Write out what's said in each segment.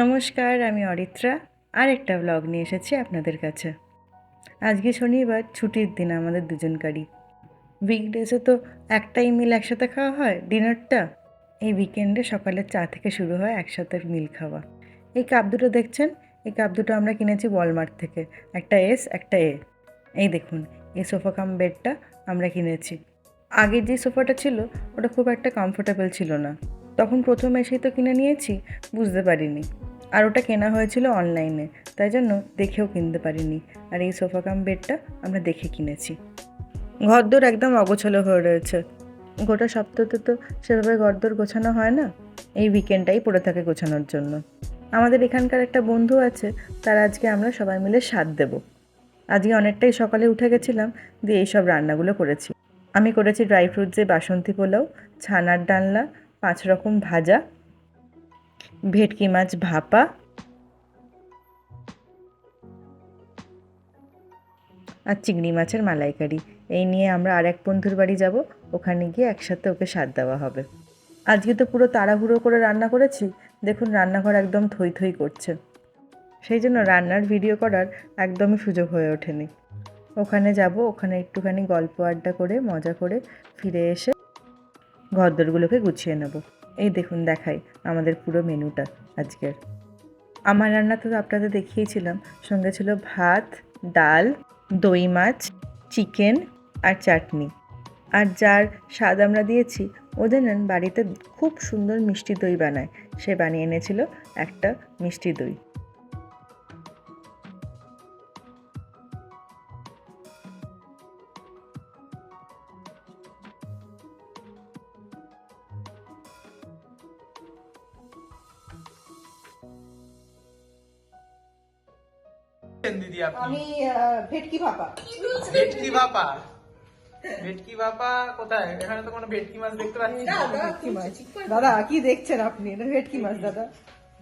নমস্কার, আমি অরিত্রা। আরেকটা ব্লগ নিয়ে এসেছি আপনাদের কাছে। আজকে শনিবার, ছুটির দিন আমাদের দুজনকারই উইকডেসে তো একটাই মিল একসাথে খাওয়া হয় ডিনারটা এই উইকেন্ডে সকালের চা থেকে শুরু হয় একসাথে মিল খাওয়া। এই কাপ দুটো দেখছেন? এই কাপ দুটো আমরা কিনেছি ওয়ালমার্ট থেকে। একটা এস একটা এ এই দেখুন, এই সোফা কাম বেডটা আমরা কিনেছি। আগের যে সোফাটা ছিল, ওটা খুব একটা কমফোর্টেবল ছিল না। তখন প্রথম এসেই তো কিনে নিয়েছি, বুঝতে পারিনি। আর ওটা কেনা হয়েছিল অনলাইনে, তাই জন্য দেখেও কিনতে পারিনি। আর এই সোফা কাম বেডটা আমরা দেখে কিনেছি। ঘরদোর একদম অগোছালো হয়ে রয়েছে। গোটা সপ্তাহতে তো সেভাবে ঘরদোর গোছানো হয় না, এই উইকেন্ডটাই পড়ে থাকে গোছানোর জন্য। আমাদের এখানকার একটা বন্ধু আছে, তার আজকে আমরা সবাই মিলে স্বাদ দেব। আজকে অনেকটাই সকালে উঠে গেছিলাম, দিয়ে এইসব রান্নাগুলো করেছি। আমি করেছি ড্রাই ফ্রুট যে বাসন্তী পোলাও, ছানার ডালনা পাঁচ রকম ভাজা, ভেটকি মাছ ভাপা, আর চিংড়ি মাছের মালাইকারি। এই নিয়ে আমরা আর এক বন্ধুর বাড়ি যাব, ওখানে গিয়ে একসাথে ওকে স্বাদ দেওয়া হবে। আজকে তো পুরো তাড়াহুড়ো করে রান্না করেছি, দেখুন রান্নাঘর একদম থই থই করছে। সেই জন্য রান্নার ভিডিও করার একদমই সুযোগ হয়ে ওঠেনি। ওখানে যাব, ওখানে একটুখানি গল্প আড্ডা করে, মজা করে ফিরে এসে ঘরদোরগুলোকে গুছিয়ে নেব। এই দেখুন, দেখাই আমাদের পুরো মেনুটা আজকের। আমার রান্না তো আপনাদের দেখিয়েছিলাম। সঙ্গে ছিল ভাত, ডাল, দই মাছ, চিকেন আর চাটনি। আর যার স্বাদ আমরা দিয়েছি ওদের বাড়িতে খুব সুন্দর মিষ্টি দই বানায়। সে বানিয়ে এনেছিল একটা মিষ্টি দই। দিদি আপনি? আমি ভেটকি ভাপা। ভেটকি ভাপা? ভেটকি ভাপা কোথায়? এখানে তো কোনো ভেটকি মাছ দেখতে পাচ্ছি না। ভেটকি মাছ। দাদা কি দেখছেন আপনি? এটা ভেটকি মাছ দাদা।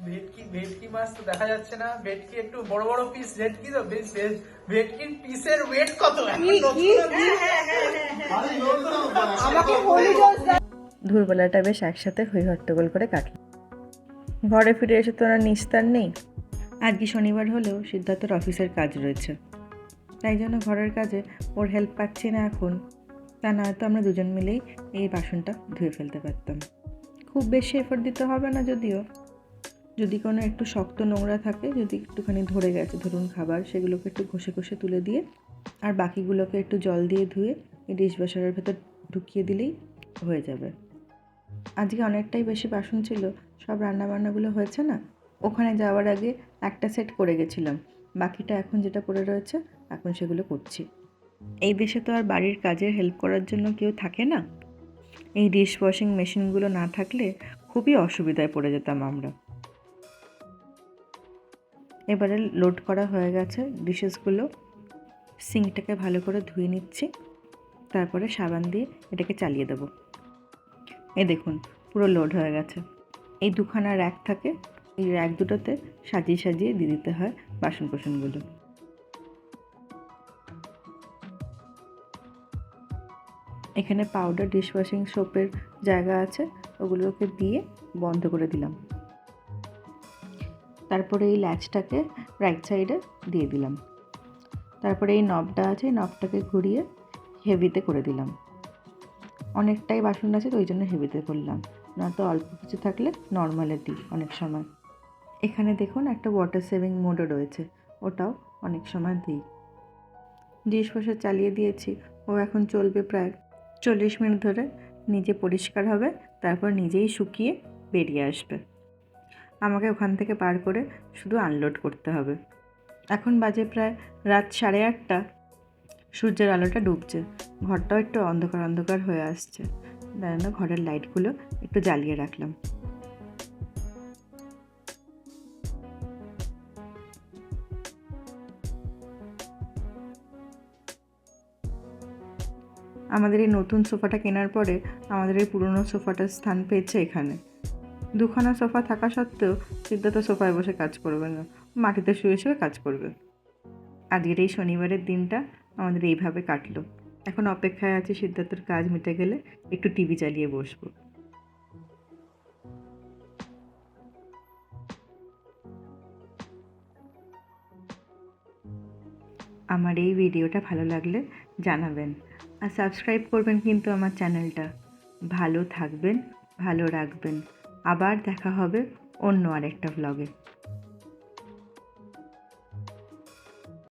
ভেটকি ভেটকি মাছ তো দেখা যাচ্ছে না। ভেটকি একটু বড় বড় পিস ভেটকি তো বেশ ভেটকির পিসের ওয়েট কত? কি আমাকে হলুদ দুপুরবেলাটা বেশ একসাথে হই হট্টগোল করে কাটল। ঘরে ফিরে এসে তো ওনার নিস্তার নেই। আজকে শনিবার হলেও সিদ্ধার্থর অফিসের কাজ রয়েছে। তাই জন্য ঘরের কাজে ওর হেল্প পাচ্ছি না এখন। তা না নয়তো আমরা দুজন মিলেই এই বাসনটা ধুয়ে ফেলতে পারতাম। খুব বেশি এফোর্ট দিতে হবে না যদিও। যদি কোনো একটু শক্ত নোংরা থাকে, যদি একটুখানি ধরে গেছে, ধরুন খাবার, সেগুলোকে একটু ঘষে ঘষে তুলে দিয়ে আর বাকিগুলোকে একটু জল দিয়ে ধুয়ে এই ডিশ ওয়াশারের ভেতর ঢুকিয়ে দিলেই হয়ে যাবে। আজকে অনেকটাই বেশি বাসন ছিল, সব রান্নাবান্নাগুলো হয়েছে না? ওখানে যাওয়ার আগে একটা সেট করে গেছিলাম। বাকিটা এখন যেটা পড়ে রয়েছে, এখন সেগুলো করছি। এই দেশে তো আর বাড়ির কাজের হেল্প করার জন্য কেউ থাকে না। এই ডিশ ওয়াশিং মেশিনগুলো না থাকলে খুবই অসুবিধায় পড়ে যেতাম আমরা। এবারে লোড করা হয়ে গেছে ডিশেসগুলো সিঙ্কটাকে ভালো করে ধুয়ে নিচ্ছি। তারপরে সাবান দিয়ে এটাকে চালিয়ে দেবো। এই দেখুন, পুরো লোড হয়ে গেছে। এই দুখানা র্যাক থাকে এই র্যাক দুটোতে সাজিয়ে সাজিয়ে দিয়ে দিতে হয় বাসন কোসনগুলো এখানে পাউডার ডিশওয়াশিং সোপের জায়গা আছে, ওগুলোকে দিয়ে বন্ধ করে দিলাম। তারপরে এই ল্যাচটাকে রাইট সাইডে দিয়ে দিলাম। তারপরে এই নবটা আছে, এই নবটাকে ঘুরিয়ে হেভিতে করে দিলাম। অনেকটাই বাসন আছে, তো ওই জন্য হেভিতে করলাম। না তো অল্প কিছু থাকলে নর্মালে দিই অনেক সময়। এখানে দেখুন একটা ওয়াটার সেভিং মোডও রয়েছে। ওটাও অনেক সময় দিই। ডিশ ওয়াশার চালিয়ে দিয়েছি। ও এখন চলবে প্রায় চল্লিশ মিনিট ধরে। নিজে পরিষ্কার হবে, তারপর নিজেই শুকিয়ে বেরিয়ে আসবে। আমাকে ওখান থেকে পার করে শুধু আনলোড করতে হবে। এখন বাজে প্রায় রাত সাড়ে আটটা। সূর্যের আলোটা ডুবছে। ঘরটাও একটু অন্ধকার অন্ধকার হয়ে আসছে। দাঁড়ানো ঘরের লাইটগুলো একটু জ্বালিয়ে রাখলাম। আমাদের এই নতুন সোফাটা কেনার পরে আমাদের এই পুরনো সোফাটার স্থান পেয়েছে এখানে। দুখানা সোফা থাকা সত্ত্বেও সিদ্ধার্থ সোফায় বসে কাজ করবে না, মাটিতে শুয়ে শুয়ে কাজ করবে। আজকের এই শনিবারের দিনটা আমাদের এইভাবে কাটলো। এখন অপেক্ষায় আছে সিদ্ধার্থের কাজ মিটে গেলে একটু টিভি চালিয়ে বসবো। আমার এই ভিডিওটা ভালো লাগলে জানাবেন। আর সাবস্ক্রাইব করবেন কিন্তু আমার চ্যানেলটা ভালো থাকবেন, ভালো রাখবেন। আবার দেখা হবে অন্য আরেকটা ব্লগে